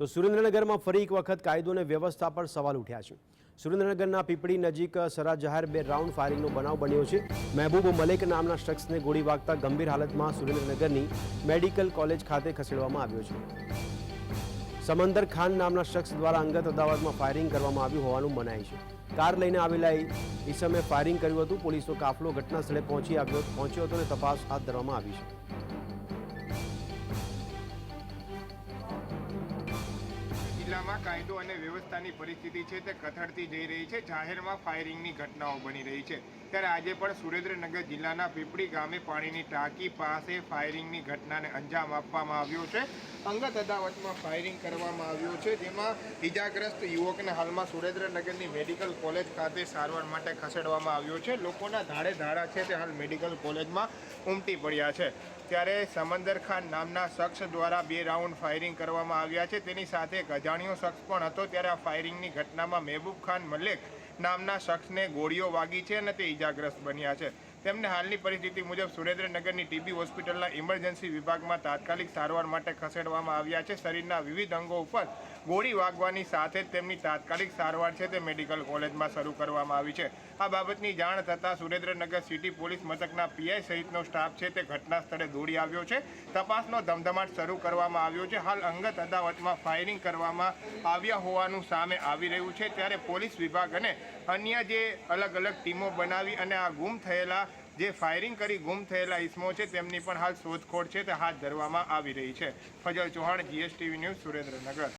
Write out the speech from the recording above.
તો સુરેન્દ્રનગરમાં ફરી એક વખત કાયદો અને વ્યવસ્થા પર સવાલ ઉઠ્યા છે. સુરેન્દ્રનગરના પીપળી નજીક સરા જાહેર બે રાઉન્ડ ફાયરિંગનો બનાવ બન્યો છે. મહેબૂબ મલેક નામના શખ્સને ગોળી વાગતા ગંભીર હાલતમાં સુરેન્દ્રનગરની મેડિકલ કોલેજ ખાતે ખસેડવામાં આવ્યો છે. સમંદર ખાન નામના શખ્સ દ્વારા અંગત અદાવતમાં ફાયરિંગ કરવામાં આવ્યું હોવાનું મનાય છે. કાર લઈને આવેલા ઈસમે ફાયરિંગ કર્યું હતું. પોલીસનો કાફલો ઘટના સ્થળે પહોંચી આવ્યો પહોંચ્યો હતો અને તપાસ હાથ ધરવામાં આવી છે. જિલ્લામાં કાયદો અને વ્યવસ્થાની પરિસ્થિતિ છે તે કથળતી જઈ રહી છે. જાહેરમાં ફાયરિંગની ઘટનાઓ બની રહી છે. ત્યારે આજે પણ સુરેન્દ્રનગર જિલ્લાના પીપળી ગામે પાણીની ટાંકી પાસે ફાયરિંગની ઘટનાને અંજામ આપવામાં આવ્યો છે. અંગત અદાવતમાં ફાયરિંગ કરવામાં આવ્યું છે, જેમાં ઇજાગ્રસ્ત યુવકને હાલમાં સુરેન્દ્રનગરની મેડિકલ કોલેજ ખાતે સારવાર માટે ખસેડવામાં આવ્યો છે. લોકોના ધાડે ધાડા છે તે હાલ મેડિકલ કોલેજમાં ઉમટી પડ્યા છે. ત્યારે સમંદર ખાન નામના શખ્સ દ્વારા બે રાઉન્ડ ફાયરિંગ કરવામાં આવ્યા છે. તેની સાથે એક અજાણ્યો શખ્સ પણ હતો ત્યારે આ ફાયરિંગની ઘટનામાં મહેબૂબ ખાન મલેક નામના શખ્સને ગોળીઓ વાગી છે અને તે ઈજાગ્રસ્ત બન્યા છે. તેમને હાલની પરિસ્થિતિ મુજબ સુરેન્દ્રનગરની ટીબી હોસ્પિટલના ઇમરજન્સી વિભાગમાં તાત્કાલિક સારવાર માટે ખસેડવામાં આવ્યા છે. શરીરના વિવિધ અંગો ઉપર ગોળી વાગવાની સાથે જ તેમની તાત્કાલિક સારવાર છે તે મેડિકલ કોલેજમાં શરૂ કરવામાં આવી છે. આ બાબતની જાણ થતાં સુરેન્દ્રનગર સિટી પોલીસ મથકના પીઆઈ સહિતનો સ્ટાફ છે તે ઘટના સ્થળે દોડી આવ્યો છે. તપાસનો ધમધમાટ શરૂ કરવામાં આવ્યો છે. હાલ અંગત અદાવતમાં ફાયરિંગ કરવામાં આવ્યા હોવાનું સામે આવી રહ્યું છે. ત્યારે પોલીસ વિભાગ અને અન્ય જે અલગ અલગ ટીમો બનાવી અને આ ગુમ થયેલા જે ફાયરિંગ કરી ગુમ થયેલા ઇસમો છે તેમની પણ હાલ શોધખોળ છે તે હાથ ધરવામાં આવી રહી છે. Fazal Chauhan, GSTV News Surendranagar.